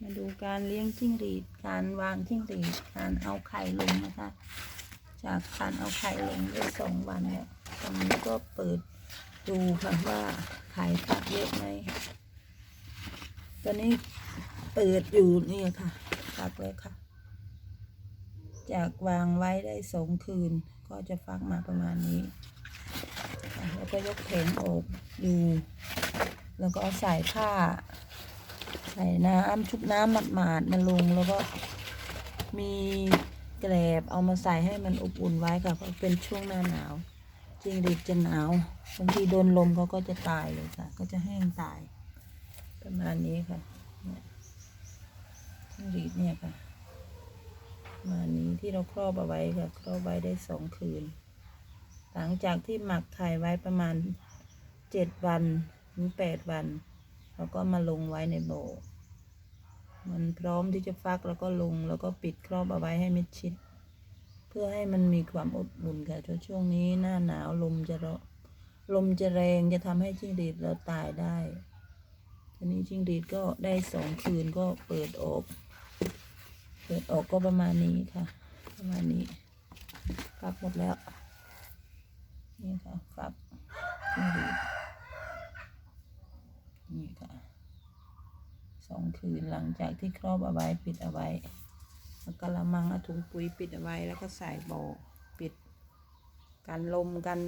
มาดูการเลี้ยงจิ้งหรีด การวางจิ้งหรีด การเอาไข่ลงนะคะ จากการเอาไข่ลงได้สองวันเนี่ยตอนนี้ก็เปิดดูค่ะว่าไข่ฟักเยอะไหมตอนนี้เปิดอยู่นี่ค่ะฟักแล้วค่ะ จากวางไว้ได้สองคืน ก็จะฟักมาประมาณนี้ แล้วก็ยกแผงออกดู แล้วก็ใส่ผ้า ใส่น้ำชุบน้ำหมาดๆมาลงแล้วก็มีแกลบเอามาใส่ให้มันอบอุ่นไว้ค่ะเพราะเป็นช่วงหน้าหนาวจริงดิบจะหนาวบางทีโดนลมเขาก็จะตายเลยค่ะ ก็จะแห้งตาย ประมาณนี้ค่ะเนี่ยจิ้งหรีดเนี่ยค่ะประมาณนี้ที่เราครอบเอาไว้ค่ะครอบไว้ได้สองคืน หลังจากที่หมักไข่ไว้ประมาณเจ็ดวันถึงแปดวัน แล้วก็มาลงไว้ในโบมันพร้อมที่จะฟักแล้วก็ลงแล้วก็ปิดครอบเอาไว้ให้มิดชิด เพื่อให้มันมีความอบอุ่นค่ะช่วงนี้หน้าหนาวลมจะร้อนลมจะแรงจะทำให้จิ้งหรีดเราตายได้ ทีนี้จิ้งหรีดก็ได้สองคืนก็เปิดออก เปิดออกก็ประมาณนี้ค่ะ ประมาณนี้ฟักหมดแล้ว นี่ค่ะฟักจิ้งหรีด นี่ค่ะ สองคืนหลังจากที่ครอบเอาไว้ปิดเอาไว้แล้วก็ละมังเอาถุงปุ๋ยปิดเอาไว้ แล้วก็ใส่โบปิด กันลมกัน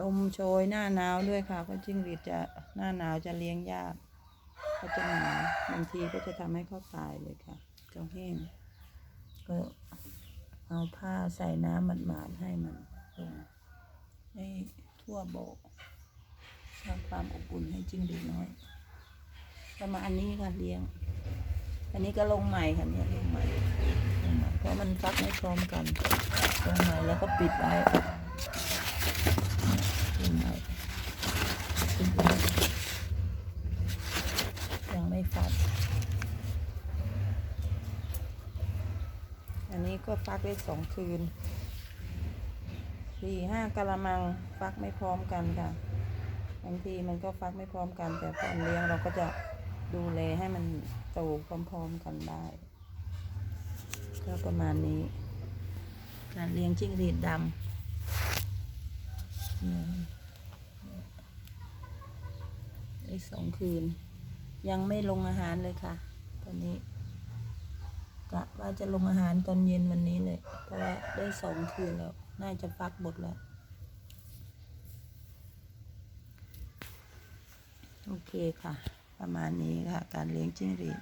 ลมโชยหน้าหนาวด้วยค่ะเพราะจิ้งหรีดจะหน้าหนาวจะเลี้ยงยากเขาจะหนาวบางทีก็จะทำให้เขาตายเลยค่ะเขาแห้งก็เอาผ้าใส่น้ำหมาดๆให้มันลงให้ทั่วโบกสร้างความอบอุ่นให้จิ้งหรีดน้อย ประมาณนี้ค่ะเลี้ยง อันนี้ก็ลงใหม่ค่ะเนี่ยลงใหม่ลงใหม่เพราะมันฟักไม่พร้อมกันลงใหม่แล้วก็ปิดไว้ลงใหม่ยังไม่ฟัก อันนี้ก็ฟักได้สองคืนสี่ห้ากะละมังฟักไม่พร้อมกันค่ะบางทีมันก็ฟักไม่พร้อมกัน แต่ตอนเลี้ยงเราก็จะ ดูแลให้มันโตพร้อมๆกันได้ ก็ประมาณนี้ การเลี้ยงจิ้งหรีดดำได้สองคืน ยังไม่ลงอาหารเลยค่ะ ตอนนี้กะว่าจะลงอาหารตอนเย็นวันนี้เลย เพราะว่าได้สองคืนแล้ว น่าจะฟักหมดแล้ว โอเคค่ะ ประมาณนี้ค่ะ การเลี้ยงจิ้งหรีด